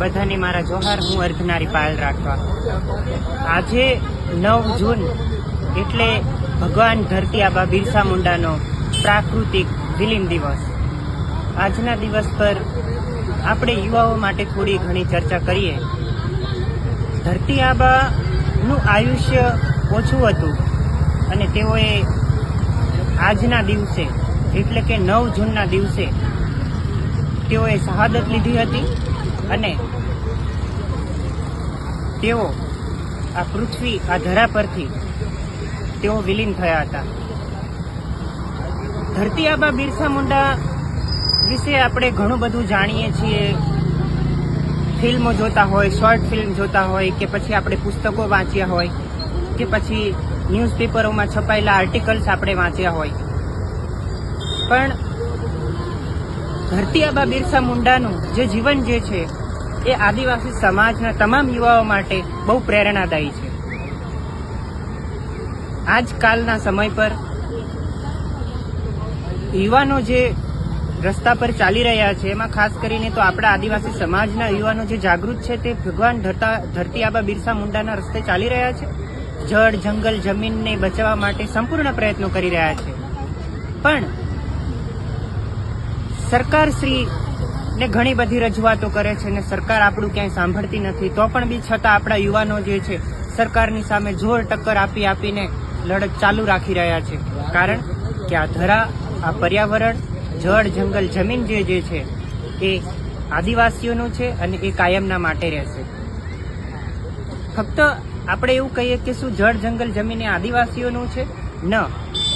બધાને મારા જોહાર, હું અર્ધનારી પાયલ રાખવા. આજે નવ જૂન એટલે ભગવાન ધરતી આબા બિરસા મુંડાનો પ્રાકૃતિક વિલીન દિવસ. આજના દિવસ પર આપણે યુવાઓ માટે થોડી ઘણી ચર્ચા કરીએ. ધરતી આબાનું આયુષ્ય ઓછું હતું અને તેઓએ આજના દિવસે, એટલે કે નવ જૂનના દિવસે, તેઓએ શહાદત લીધી હતી. અને તેઓ આ પૃથ્વી આ ધરા પરથી તેઓ વિલીન થયા હતા. ધરતી આબા બિરસા મુંડા વિશે આપણે ઘણું બધું જાણીએ છીએ. ફિલ્મો જોતા હોય, શોર્ટ ફિલ્મ જોતા હોય, કે પછી આપણે પુસ્તકો વાંચ્યા હોય, કે પછી ન્યૂઝપેપરોમાં છપાયેલા આર્ટિકલ્સ આપણે વાંચ્યા હોય. પણ ધરતી આબા બિરસા મુંડાનું જે જીવન જે છે, એ આદિવાસી સમાજના તમામ યુવાઓ માટે બહુ પ્રેરણાદાયી છે. આજકાલના સમય પર યુવાનો જે રસ્તા પર ચાલી રહ્યા છે, એમાં ખાસ કરીને તો આપણા આદિવાસી સમાજના યુવાનો જે જાગૃત છે, તે ભગવાન ધરતા, ધરતી આબા બિરસા મુંડાના રસ્તે ચાલી રહ્યા છે. જળ, જંગલ, જમીનને બચાવવા માટે સંપૂર્ણ પ્રયત્નો કરી રહ્યા છે. પણ સરકાર શ્રી ને ઘણી બધી રજૂઆતો કરે છે ને સરકાર આપણું ક્યાંય સાંભળતી નથી, તો પણ બી છતાં આપણા યુવાનો જે છે, સરકારની સામે જોર ટક્કર આપી આપીને લડત ચાલુ રાખી રહ્યા છે. કારણ કે આ ધરા, આ પર્યાવરણ, જળ, જંગલ, જમીન જે જે છે, એ આદિવાસીઓનું છે અને એ કાયમના માટે રહેશે. ફક્ત આપણે એવું કહીએ કે શું જળ, જંગલ, જમીન એ આદિવાસીઓનું છે? ન.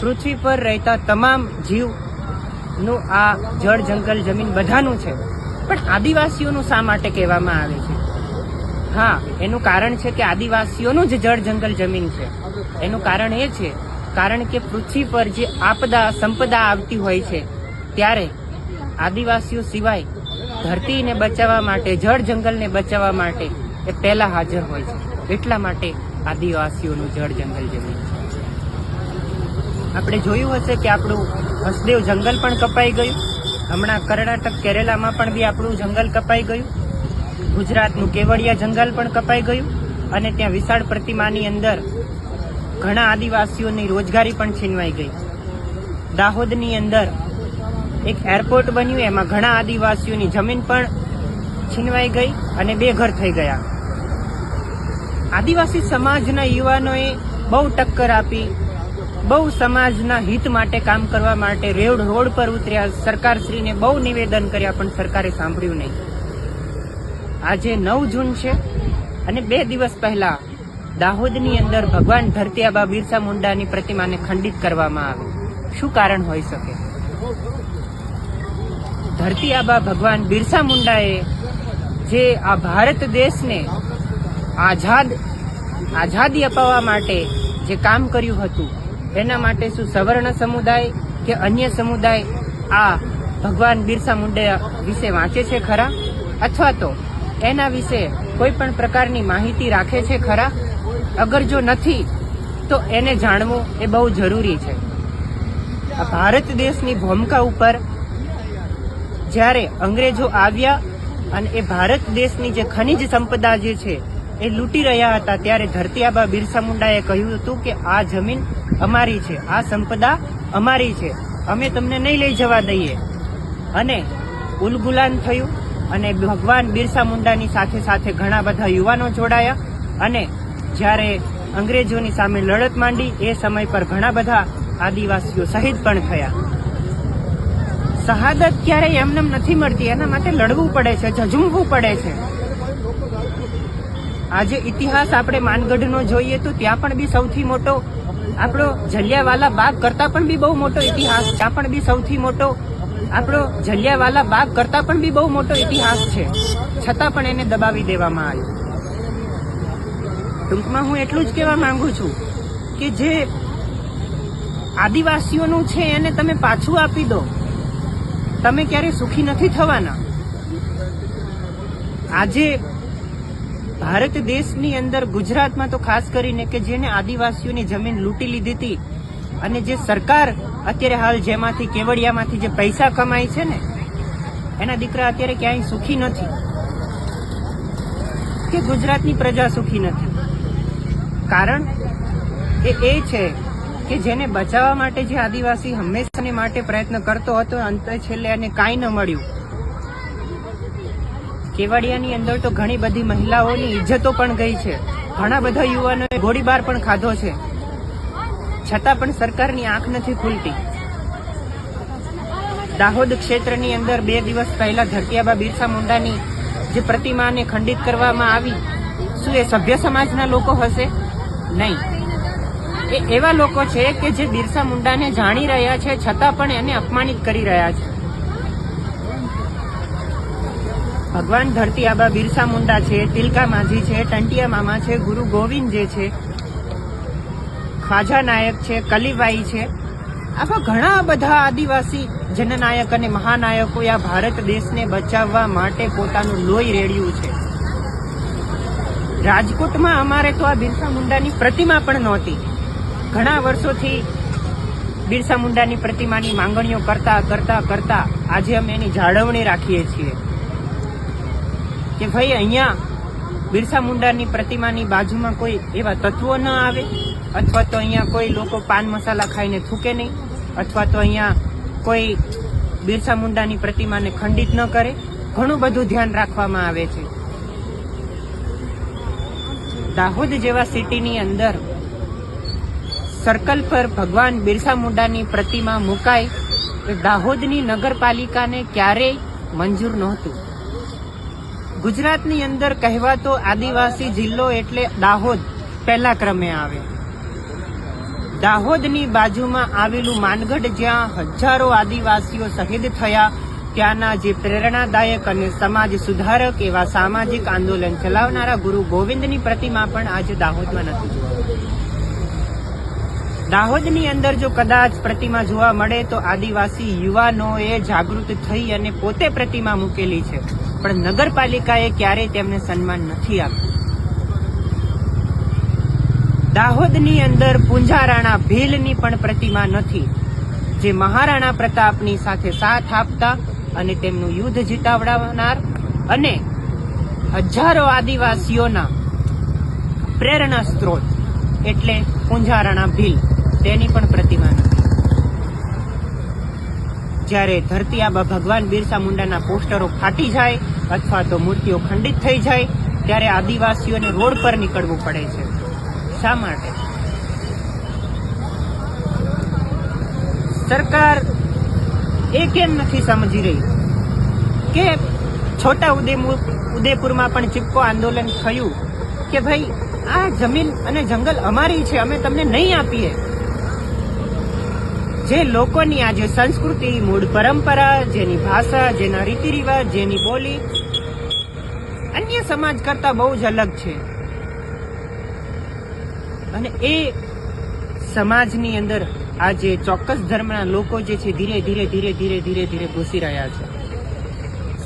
પૃથ્વી પર રહેતા તમામ જીવનું આ જળ જંગલ જમીન બધાનું છે. પણ આદિવાસીઓનું શા માટે કહેવામાં આવે છે? હા, એનું કારણ છે કે આદિવાસીઓનું જ જળ જંગલ જમીન છે. એનું કારણ એ છે, કારણ કે પૃથ્વી પર જે આપદા, સંપદા આવતી હોય છે, ત્યારે આદિવાસીઓ સિવાય ધરતીને બચાવવા માટે, જળ જંગલને બચાવવા માટે એ પહેલા હાજર હોય છે. એટલા માટે આદિવાસીઓનું જળ જંગલ જમીન આપણે જોયું હશે કે આપણું હસદેવ જંગલ પણ કપાઈ ગયું. હમણાં કર્ણાટક કેરેલામાં પણ બી આપણું જંગલ કપાઈ ગયું. ગુજરાતનું કેવડિયા જંગલ પણ કપાઈ ગયું અને ત્યાં વિશાળ પ્રતિમાની અંદર ઘણા આદિવાસીઓની રોજગારી પણ છીનવાઈ ગઈ. દાહોદની અંદર એક એરપોર્ટ બન્યું, એમાં ઘણા આદિવાસીઓની જમીન પણ છીનવાઈ ગઈ અને બેઘર થઈ ગયા. આદિવાસી સમાજના યુવાનોએ બહુ ટક્કર આપી બહુ સમાજના હિત માટે કામ કરવા માટે રેડ રોડ પર ઉતર્યા સરકારશ્રીને બહુ નિવેદન કર્યા, પણ સરકારે સાંભળ્યું નહીં. આજે નવ જૂન છે અને બે દિવસ પહેલા દાહોદની અંદર ભગવાન ધરતીયાબા બિરસા મુંડાની પ્રતિમાને ખંડિત કરવામાં આવી. શું કારણ હોઈ શકે? ધરતીયાબા ભગવાન બિરસા મુંડાએ જે આ ભારત દેશને આઝાદ, આઝાદી અપાવવા માટે જે કામ કર્યું હતું એના માટે શું સવર્ણ સમુદાય કે અન્ય સમુદાય આ ભગવાન બિરસા મુંડા વિશે વાંચે છે ખરા? અથવા તો એના વિશે કોઈ પણ પ્રકારની માહિતી રાખે છે ખરા? અગર જો નથી, તો એને જાણવું એ બહુ જરૂરી છે. ભારત દેશની ભૂમિકા ઉપર જ્યારે અંગ્રેજો આવ્યા અને એ ભારત દેશની જે ખનિજ સંપદા જે છે એ લૂંટી રહ્યા હતા ત્યારે ધરતી આબા બિરસા મુંડાએ કહ્યું હતું કે આ જમીન અમારી છે, આ સંપદા અમારી છે, અમે તમને નહીં લઈ જવા દઈએ. અને ઉલગુલાન થયું અને ભગવાન બિરસા મુંડાની સાથે સાથે ઘણા બધા યુવાનો જોડાયા અને જ્યારે અંગ્રેજોની સામે લડત માંડી, એ સમય પર ઘણા બધા આદિવાસીઓ શહીદ પણ થયા. શહાદત ક્યારેય એમનેમ નથી મળતી, એના માટે લડવું પડે છે, ઝઝુમવું પડે છે. આજે ઇતિહાસ આપણે માનગઢનો જોઈએ તો ત્યાં પણ બી સૌથી મોટો આપણો જલિયાવાલા બાગ કરતા પણ બી બહુ મોટો ઇતિહાસ ત્યાં પણ બી સૌથી મોટો આપણો જલિયાવાલા બાગ કરતા પણ બી બહુ મોટો ઇતિહાસ છે. છતાં પણ એને દબાવી દેવામાં આવ્યો. ટૂંકમાં હું એટલું જ કહેવા માંગુ છું કે જે આદિવાસીઓનું છે એને તમે પાછું આપી દો. તમે ક્યારે સુખી નથી થવાના. આજે ભારત દેશની અંદર ગુજરાતમાં તો ખાસ કરીને કે જેને આદિવાસીઓની જમીન લૂંટી લીધી હતી અને જે સરકાર અત્યારે હાલ જેમાંથી કેવડિયામાંથી જે પૈસા કમાય છે ને, એના દીકરા અત્યારે ક્યાંય સુખી નથી. કે ગુજરાતની પ્રજા સુખી નથી. કારણ એ એ છે કે જેને બચાવવા માટે જે આદિવાસી હંમેશાને માટે પ્રયત્ન કરતો હતો, અંતે છેલ્લે એને કાંઈ ન મળ્યું. કેવડિયાની અંદર તો ઘણી બધી મહિલાઓની ઇજ્જતો પણ ગઈ છે. ઘણા બધા યુવાનોએ ગોળીબાર પણ ખાધો છે. છતાં પણ સરકારની આંખ નથી ખુલતી. દાહોદ ક્ષેત્રની અંદર બે દિવસ પહેલા ધરતીયાબા બિરસા મુંડાની જે પ્રતિમાને ખંડિત કરવામાં આવી, શું એ સભ્ય સમાજના લોકો હશે? નહીં. એ એવા લોકો છે કે જે બિરસા મુંડાને જાણી રહ્યા છે, છતાં પણ એને અપમાનિત કરી રહ્યા છે. ભગવાન ધરતી આબા બિરસા મુંડા છે, તિલકા માઝી છે, ટંટિયા મામા છે, ગુરુ ગોવિંદ જે છે, ખ્વાજા નાયક છે કલીબાઈ છે. આવા ઘણા બધા આદિવાસી જનનાયક અને મહાનાયકોએ આ ભારત દેશને બચાવવા માટે પોતાનું લોહી રેડ્યું છે. રાજકોટમાં અમારે તો આ બિરસા મુંડાની પ્રતિમા પણ નહોતી. ઘણા વર્ષોથી બિરસા મુંડાની પ્રતિમાની માંગણીઓ કરતા કરતા કરતા આજે અમે એની જાળવણી રાખીએ છીએ. કે ભાઈ અહીંયા બિરસા મુંડાની પ્રતિમાની બાજુમાં કોઈ એવા તત્વો ન આવે? અથવા તો અહીંયા કોઈ લોકો પાન મસાલા ખાઈને થૂકે નહીં? અથવા તો અહીંયા કોઈ બિરસા મુંડાની પ્રતિમાને ખંડિત ન કરે? ઘણું બધું ધ્યાન રાખવામાં આવે છે. દાહોદ જેવા સિટીની અંદર સર્કલ પર ભગવાન બિરસા મુંડાની પ્રતિમા મુકાય તો દાહોદની નગરપાલિકાને ક્યારેય મંજૂર નહોતું. ગુજરાતની અંદર કહેવાતો આદિવાસી જિલ્લો એટલે દાહોદ, પહેલા ક્રમે આવે. દાહોદની બાજુમાં આવેલું માનગઢ, જ્યાં હજારો આદિવાસીઓ શહીદ થયા, ત્યાંના જે પ્રેરણાદાયક અને સમાજ સુધારક એવા સામાજિક આંદોલન ચલાવનારા ગુરુ ગોવિંદની પ્રતિમા પણ આજે દાહોદમાં નથી દાહોદની અંદર જો કદાચ પ્રતિમા જોવા મળે તો આદિવાસી યુવાનોએ જાગૃત થઈ અને પોતે પ્રતિમા મૂકેલી છે. પણ નગરપાલિકાએ ક્યારેય તેમને સન્માન નથી આપ્યું. દાહોદની અંદર પુંજારાણા ભીલની પણ પ્રતિમા નથી, જે મહારાણા પ્રતાપની સાથે સાથ આપતા અને તેમનું યુદ્ધ જીતાવડાવનાર અને હજારો આદિવાસીઓના પ્રેરણા સ્ત્રોત એટલે પુંજારાણા ભીલ, તેની પણ પ્રતિમા નથી. જ્યારે ધરતી આબા ભગવાન બિરસા મુંડાના પોસ્ટરો ફાટી જાય અથવા તો મૂર્તિઓ ખંડિત થઈ જાય, ત્યારે આદિવાસીઓને રોડ પર નીકળવું પડે છે. શા માટે? સરકાર એ કેમ નથી સમજી રહી કે છોટા ઉદેપુર ઉદેપુરમાં પણ ચિપકો આંદોલન થયું કે ભાઈ આ જમીન અને જંગલ અમારી છે, અમે તમને નહીં આપીએ. જે લોકોની આજે સંસ્કૃતિ, મૂળ પરંપરા, જેની ભાષા, જેના રીતિ રિવાજ જેની બોલી, અન્ય સમાજ કરતા બહુ જ અલગ છે. અને એ સમાજની અંદર આજે ચોક્કસ ધર્મના લોકો જે છે, ધીરે ધીરે ધીરે ધીરે ધીરે ધીરે ઘૂસી રહ્યા છે.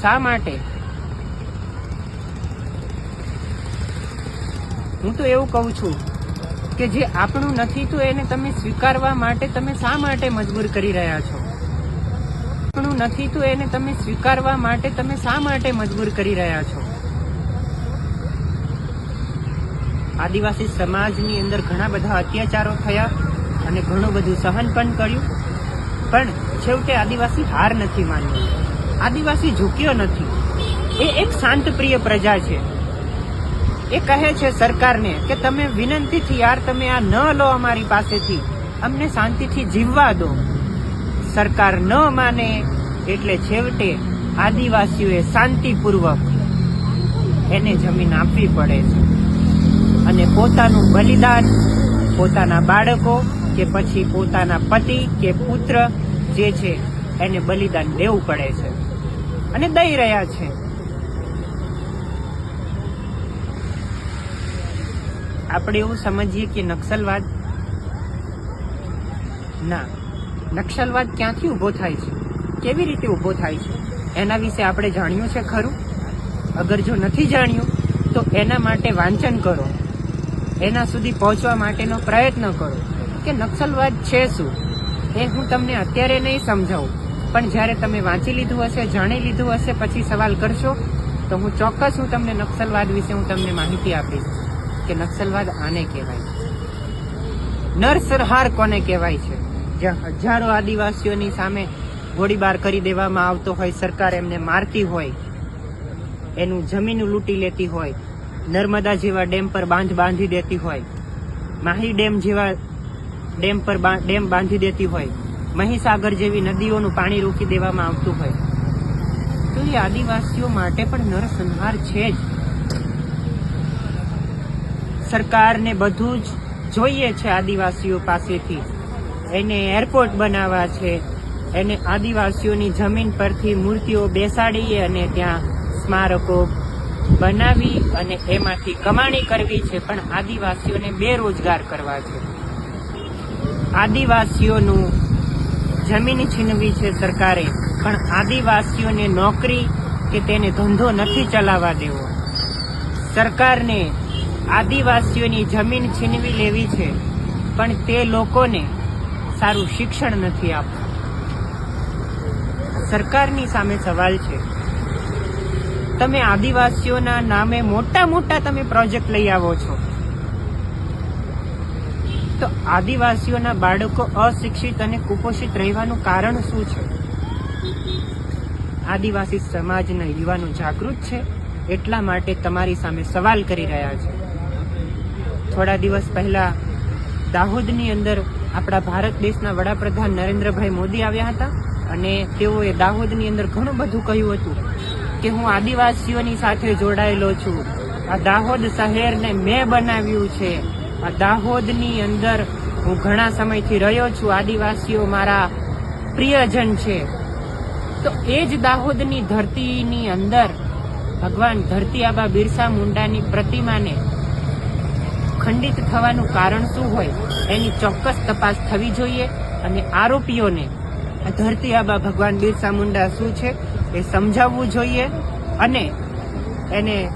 શા માટે? હું તો એવું કહું છું કે જે આપણું નથી, તો એને તમે સ્વીકારવા માટે તમે શા માટે મજબૂર કરી રહ્યા છો? આપણું નથી, તો એને તમે સ્વીકારવા માટે તમે શા માટે મજબૂર કરી રહ્યા છો? આદિવાસી સમાજની અંદર ઘણા બધા અત્યાચારો થયા અને ઘણું બધું સહન પણ કર્યું. પણ છેવટે આદિવાસી હાર નથી માન્યો. આદિવાસી ઝૂક્યો નથી. એ એક શાંતપ્રિય પ્રજા છે. એ કહે છે સરકારને કે તમે વિનંતીથી યાર તમે આ ન લો અમારી પાસેથી. અમને શાંતિથી જીવવા દો. સરકાર ન માને એટલે છેવટે આદિવાસીઓએ શાંતિપૂર્વક એને જમીન આપવી પડે છે. અને પોતાનું બલિદાન પોતાના બાળકો કે પછી પોતાના પતિ કે પુત્ર જે છે એને બલિદાન દેવું પડે છે. અને દઈ રહ્યા છે. આપણે એવું સમજીએ કે નક્સલવાદ ના, નક્સલવાદ ક્યાંથી ઊભો થાય છે? કેવી રીતે ઊભો થાય છે? એના વિશે આપણે જાણ્યું છે ખરું? અગર જો નથી જાણ્યું, તો એના માટે વાંચન કરો. એના સુધી પહોંચવા માટેનો પ્રયત્ન કરો કે નક્સલવાદ છે શું? એ હું તમને અત્યારે નહીં સમજાવું. પણ જ્યારે તમે વાંચી લીધું હશે, જાણી લીધું હશે, પછી સવાલ કરશો, તો હું ચોક્કસ હું તમને નક્સલવાદ વિશે હું તમને માહિતી આપીશ. કે નક્સલવાદ આને કહેવાય નરસરહાર કોને કહેવાય છે? જ્યાં હજારો આદિવાસીઓની સામે ગોળીબાર કરી દેવામાં આવતો હોય, સરકાર એમને મારતી હોય, એનું જમીન લૂંટી લેતી હોય, નર્મદા જેવા ડેમ પર બાંધ બાંધી દેતી હોય, માહી ડેમ જેવા ડેમ પર ડેમ બાંધી દેતી હોય, મહીસાગર જેવી નદીઓનું પાણી રોકી દેવામાં આવતું હોય. તો એ આદિવાસીઓ માટે પણ નરસંહાર છે જ. સરકારને બધું જ જોઈએ છે આદિવાસીઓ પાસેથી. એને એરપોર્ટ બનાવવા છે. એને આદિવાસીઓની જમીન પરથી મૂર્તિઓ બેસાડી અને ત્યાં સ્મારકો બનાવી અને એમાંથી કમાણી કરવી છે, પણ આદિવાસીઓને બેરોજગાર કરવા છે. આદિવાસીઓનું જમીન છીનવી છે સરકારે, પણ આદિવાસીઓને નોકરી કે તેને ધંધો નથી ચલાવવા દેવો. સરકારને આદિવાસીઓની જમીન છીનવી લેવી છે, પણ તે લોકોને સારું શિક્ષણ નથી આપવું સરકારની સામે સવાલ છે. તમે આદિવાસીઓના નામે મોટા મોટા તમે પ્રોજેક્ટ લઈ આવો છો. તો આદિવાસીઓના બાળકો અશિક્ષિત અને કુપોષિત રહેવાનું કારણ શું છે? આદિવાસી સમાજના યુવાનો જાગૃત છે, એટલા માટે તમારી સામે સવાલ કરી રહ્યા છે. થોડા દિવસ પહેલા દાહોદની અંદર આપણા ભારત દેશના વડાપ્રધાન નરેન્દ્રભાઈ મોદી આવ્યા હતા અને તેઓએ દાહોદની અંદર ઘણું બધું કહ્યું હતું કે હું આદિવાસીઓની સાથે જોડાયેલો છું. આ દાહોદ શહેરને મેં બનાવ્યું છે. આ દાહોદની અંદર હું ઘણા સમયથી રહ્યો છું. આદિવાસીઓ મારા પ્રિયજન છે. તો એ જ દાહોદની ધરતીની અંદર ભગવાન ધરતી આબા બિરસા મુંડાની પ્રતિમાને ખંડિત થવાનું કારણ શું હોય એની ચોક્કસ તપાસ થવી જોઈએ અને આરોપીઓને ધરતી આબા ભગવાન બિરસા મુંડા શું છે એ સમજાવવું જોઈએ અને એને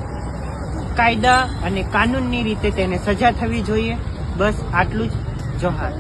કાયદા અને કાનૂનની રીતે તેને સજા થવી જોઈએ. બસ આટલું જ. જોહાર.